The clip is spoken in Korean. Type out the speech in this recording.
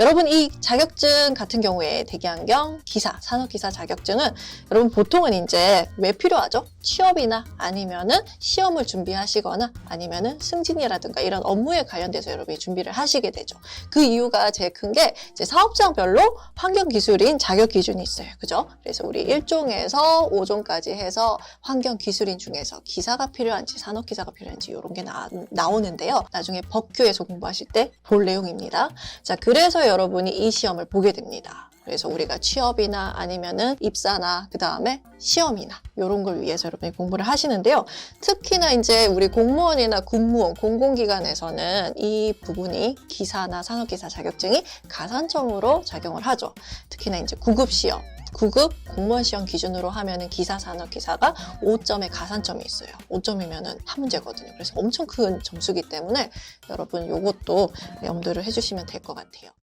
여러분 이 자격증 같은 경우에 대기안경 기사, 산업기사 자격증은 여러분 보통은 이제 왜 필요하죠? 취업이나 아니면은 시험을 준비하시거나 아니면은 승진이라든가 이런 업무에 관련돼서 여러분이 준비를 하시게 되죠. 그 이유가 제일 큰 게 이제 사업장별로 환경 기술인 자격 기준이 있어요. 그죠? 그래서 우리 1종에서 5종까지 해서 환경 기술인 중에서 기사가 필요한지 산업 기사가 필요한지 이런 게 나, 나오는데요. 나중에 법규에서 공부하실 때 볼 내용입니다. 자, 그래서 여러분이 이 시험을 보게 됩니다. 그래서 우리가 취업이나 아니면은 입사나 그 다음에 시험이나 이런 걸 위해서 여러분이 공부를 하시는데요. 특히나 이제 우리 공무원이나 군무원, 공공기관에서는 이 부분이 기사나 산업기사 자격증이 가산점으로 작용을 하죠. 특히나 이제 구급 시험. 9급 공무원 시험 기준으로 하면은 기사 산업 기사가 5점의 가산점이 있어요. 5점이면은 한 문제거든요. 그래서 엄청 큰 점수기 때문에 여러분 요것도 염두를 해주시면 될 것 같아요.